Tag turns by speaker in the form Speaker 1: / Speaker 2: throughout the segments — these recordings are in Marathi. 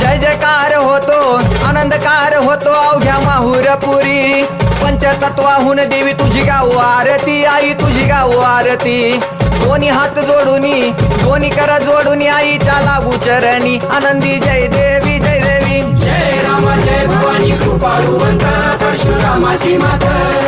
Speaker 1: जय जयकार होतो आनंदकार होतो अवघ्या माहुरपुरी. पंचतत्वाहून देवी तुझी गाव आरती आई तुझी गाव आरती. दोन्ही हात जोडूनी दोन्ही कर जोडून आईच्या लागू चरणी. आनंदी जय देवी जय देवी. जय राम जय भवानी कृपाळू परशुरामाची माता.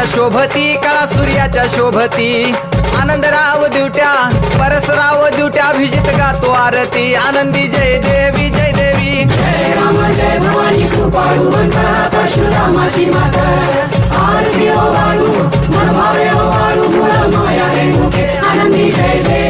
Speaker 1: सूर्याच्या शोभती कळा सूर्याच्या शोभती. आनंदराव दिवट्या परसराव दिवट्या अभिजित गातो आरती. आनंदी जय देवी जय देवी. जय राम जय भवानी परशुरामाची आरती ओ वाळू ओ वाळू आनंदी जय देवी जय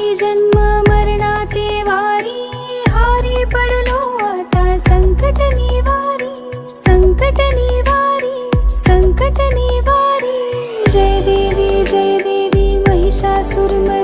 Speaker 2: महिषासुरमर्दिनी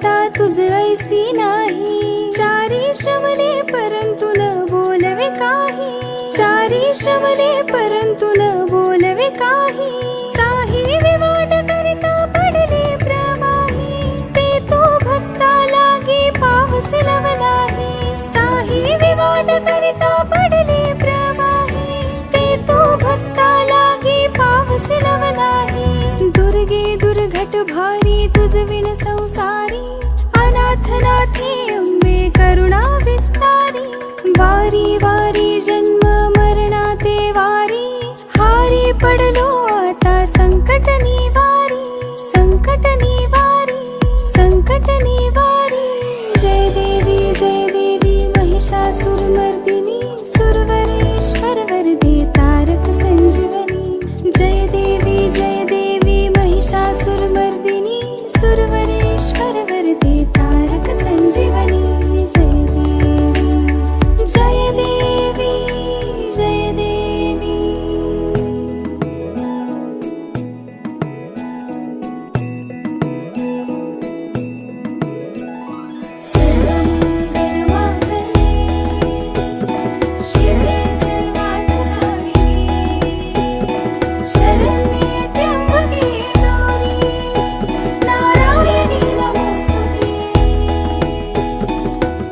Speaker 2: आता तुझ ऐसी नाही. चारी श्रवणे परंतु न बोलवे काही. चारी श्रवणे परंतु न बोलवे काही. साही विवाद करिता पडले प्रवाही. ते तो भक्ता लागे पावस लवलाही. साही विवाद करिता पडले प्रवाही. ते तो भक्ता लागे पावस लवलाही. दुर्गे दुर्घट भारी तुझ विण संसारी. वारी वारी जन्म मरणा ते वारी हारी पडलो आता संकट निवारी संकट निवारी संकट निवारी जय देवी जय देवी महिषासुरमर्दिनी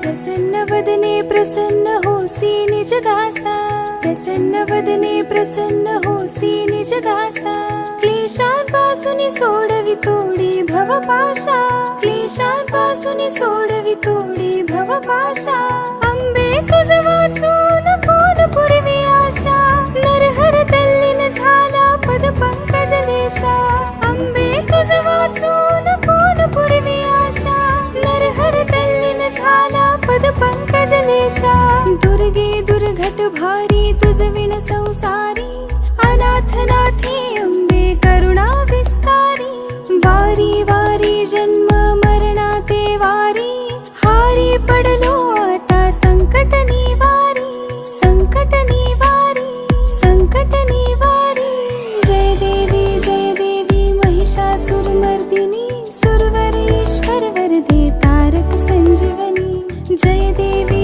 Speaker 2: प्रसन्न वदने प्रसन्न होसी निज दासा. प्रसन्न वदने प्रसन्न होसी निज दासा. क्लेशांपासून सोडवी तोडी भवपाशा क्लेशांपासून सोडवी तोडी भवपाशा अंबे तुझ वाचून नाथनाथी अंबे करुणा विस्तारी. वारी वारी जन्म मरणा ते वारी. हारी पडलो आता संकट निवारी. संकट निवारी संकट निवारी. जय देवी जय देवी महिषासुरमर्दिनी सुरवरेश्वर वरदे तारक संजीवनी. जय देवी